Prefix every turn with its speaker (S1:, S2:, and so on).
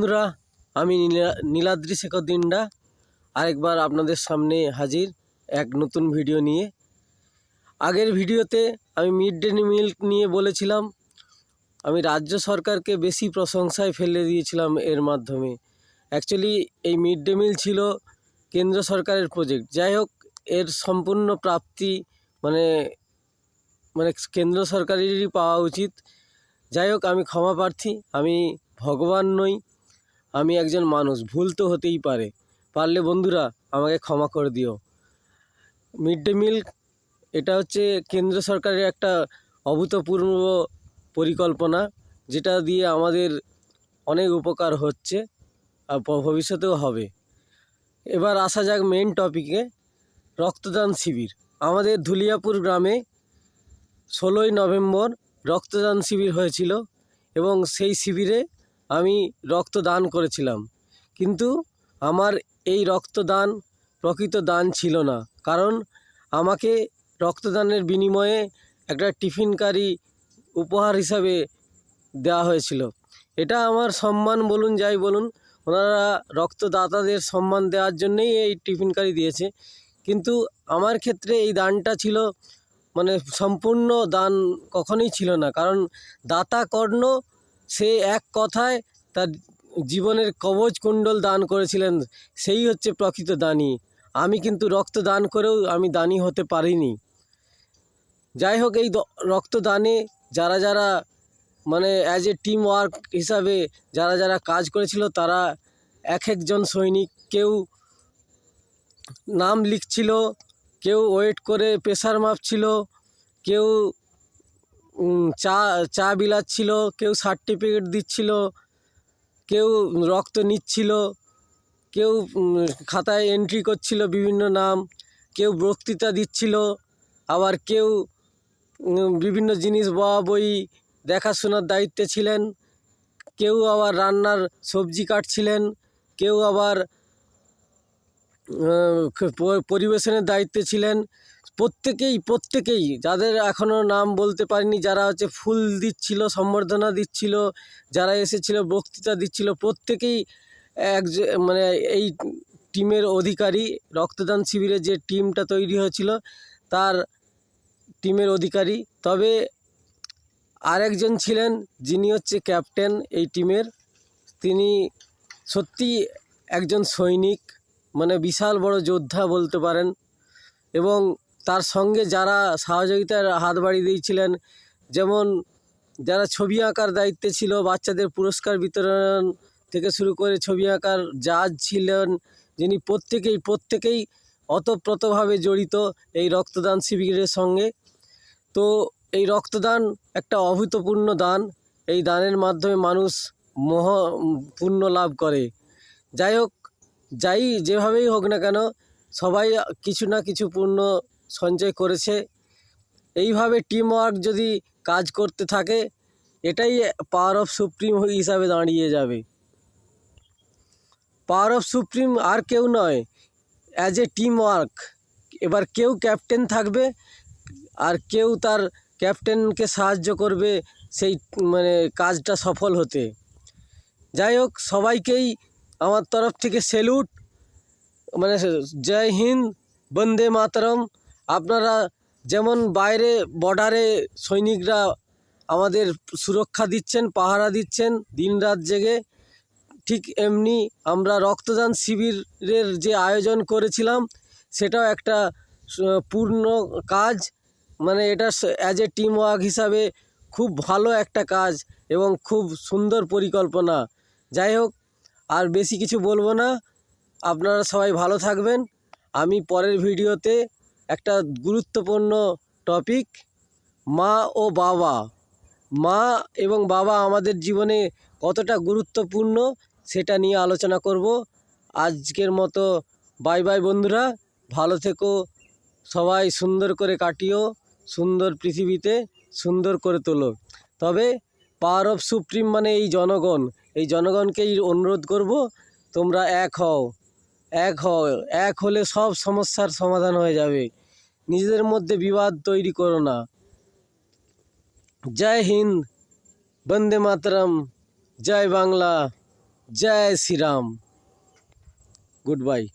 S1: বন্ধুরা, আমি নীলা- নীলাদ্রি শেখর দিন্ডা। আরেকবার আপনাদের সামনে হাজির এক নতুন ভিডিও নিয়ে। আগের ভিডিওতে আমি মিড ডে মিল নিয়ে বলেছিলাম, আমি রাজ্য সরকারকে বেশি প্রশংসায় ফেলে দিয়েছিলাম এর মাধ্যমে। অ্যাকচুয়ালি এই মিড ডে মিল ছিল কেন্দ্র সরকারের প্রজেক্ট। যাই হোক, এর সম্পূর্ণ প্রাপ্তি মানে মানে কেন্দ্র সরকারেরই পাওয়া উচিত। যাই হোক, আমি ক্ষমা প্রার্থী, আমি ভগবান নই। আমি একজন মানুষ, ভুল তো হতেই পারে। পারলে বন্ধুরা, আমাকে ক্ষমা করে দিও। মিড ডে মিল, এটা হচ্ছে কেন্দ্র সরকারের একটা অভূতপূর্ব পরিকল্পনা, যেটা দিয়ে আমাদের অনেক উপকার হচ্ছে আর ভবিষ্যতেও হবে। এবার আসা যাক মেন টপিকে রক্তদান শিবির। আমাদের ধুলিয়াপুর গ্রামে ষোলোই নভেম্বর রক্তদান শিবির হয়েছিল এবং সেই শিবিরে আমি রক্তদান করেছিলাম। কিন্তু আমার এই রক্তদান প্রকৃত দান ছিল না। কারণ আমাকে রক্তদানের বিনিময়ে একটা টিফিনকারি উপহার হিসাবে দেওয়া হয়েছিল। এটা আমার সম্মান বলুন, যাই বলুন, ওনারা রক্তদাতাদের সম্মান দেওয়ার জন্যেই এই টিফিনকারি দিয়েছে। কিন্তু আমার ক্ষেত্রে এই দানটা ছিল মানে সম্পূর্ণ দান কখনোই ছিল না। কারণ দাতা কর্ণ সে এক কথায় তার জীবনের কবচ কুণ্ডল দান করেছিলেন, সেই হচ্ছে প্রকৃত দানি। আমি কিন্তু রক্ত দান করেও আমি দানি হতে পারিনি। যাই হোক, এই রক্তদানে যারা যারা মানে অ্যাজ এ টিম ওয়ার্ক হিসাবে যারা যারা কাজ করেছিল, তারা এক একজন সৈনিক, কেউ নাম লিখছিল, কেউ ওয়েট করে প্রেশার মাপছিল, কেউ চা চা বিলাচ্ছিল, কেউ সার্টিফিকেট দিচ্ছিল, কেউ রক্ত নিচ্ছিল, কেউ খাতায় এন্ট্রি করছিল বিভিন্ন নাম, কেউ বক্তৃতা দিচ্ছিল, আবার কেউ বিভিন্ন জিনিস বয়া বই দেখাশোনার দায়িত্বে ছিলেন, কেউ আবার রান্নার সবজি কাটছিলেন, কেউ আবার পরিবেশনের দায়িত্বে ছিলেন প্রত্যেকেই প্রত্যেকেই যাদের এখনও নাম বলতে পারিনি, যারা হচ্ছে ফুল দিচ্ছিল, সম্বর্ধনা দিচ্ছিল, যারা এসেছিল, বক্তৃতা দিচ্ছিল, প্রত্যেকেই এক মানে এই টিমের অধিকারী, রক্তদান শিবিরে যে টিমটা তৈরি হয়েছিল, তার টিমের অধিকারী। তবে আরেকজন ছিলেন, যিনি হচ্ছে ক্যাপ্টেন এই টিমের। তিনি সত্যি একজন সৈনিক মানে বিশাল বড় যোদ্ধা বলতে পারেন। এবং তার সঙ্গে যারা সহযোগিতার হাত বাড়িয়ে দিয়েছিলেন, যেমন যারা ছবি আঁকার দায়িত্বে ছিল, বাচ্চাদের পুরস্কার বিতরণ থেকে শুরু করে ছবি আঁকার জাজ ছিলেন যিনি প্রত্যেকেই প্রত্যেকেই অতপ্রতভাবে জড়িত এই রক্তদান শিবিরের সঙ্গে। তো এই রক্তদান একটা অভূতপূর্ণ দান। এই দানের মাধ্যমে মানুষ মোহ পুণ্য লাভ করে। যাই হোক, যাই যেভাবেই হোক না কেন, সবাই কিছু না কিছু পুণ্য সঞ্চয় করেছে। এইভাবে টিম ওয়ার্ক যদি কাজ করতে থাকে, এটাই পাওয়ার অফ সুপ্রিম হিসাবে দাঁড়িয়ে যাবে। পাওয়ার অফ সুপ্রিম আর কেউ নয় অ্যাজ এ টিম ওয়ার্ক এবার কেউ ক্যাপ্টেন থাকবে, আর কেউ তার ক্যাপ্টেনকে সাহায্য করবে সেই মানে কাজটা সফল হতে। যাই হোক, সবাইকেই আমার তরফ থেকে সেলুট মানে জয় হিন্দ, বন্দে মাতরম। আপনারা যেমন বাইরে বর্ডারে সৈনিকরা আমাদের সুরক্ষা দিচ্ছেন, পাহারা দিচ্ছেন, দিনরাত জেগে, ঠিক এমনি আমরা রক্তদান শিবিরের যে আয়োজন করেছিলাম, সেটাও একটা পূর্ণ কাজ। মানে এটা অ্যাজ এ টিম ওয়ার্ক হিসাবে খুব ভালো একটা কাজ এবং খুব সুন্দর পরিকল্পনা। যাই হোক, আর বেশি কিছু বলব না। আপনারা সবাই ভালো থাকবেন। আমি পরের ভিডিওতে একটা গুরুত্বপূর্ণ টপিক মা ও বাবা। মা এবং বাবা আমাদের জীবনে কতটা গুরুত্বপূর্ণ সেটা নিয়ে আলোচনা করব। আজকের মতো বাই বাই বন্ধুরা, ভালো থেকো, সবাই সুন্দর করে কাটিও, সুন্দর পৃথিবীতে সুন্দর করে তোলো। তবে পাওয়ার অফ সুপ্রিম মানে এই জনগণ, এই জনগণকেই অনুরোধ করব, তোমরা এক হও। এক হও, এক হলে সব সমস্যার সমাধান হয়ে যাবে। নিজেদের মধ্যে বিবাদ তৈরি করো না। জয় হিন্দ, বন্দে মাতরম, জয় বাংলা, জয় শ্রীরাম। Good bye.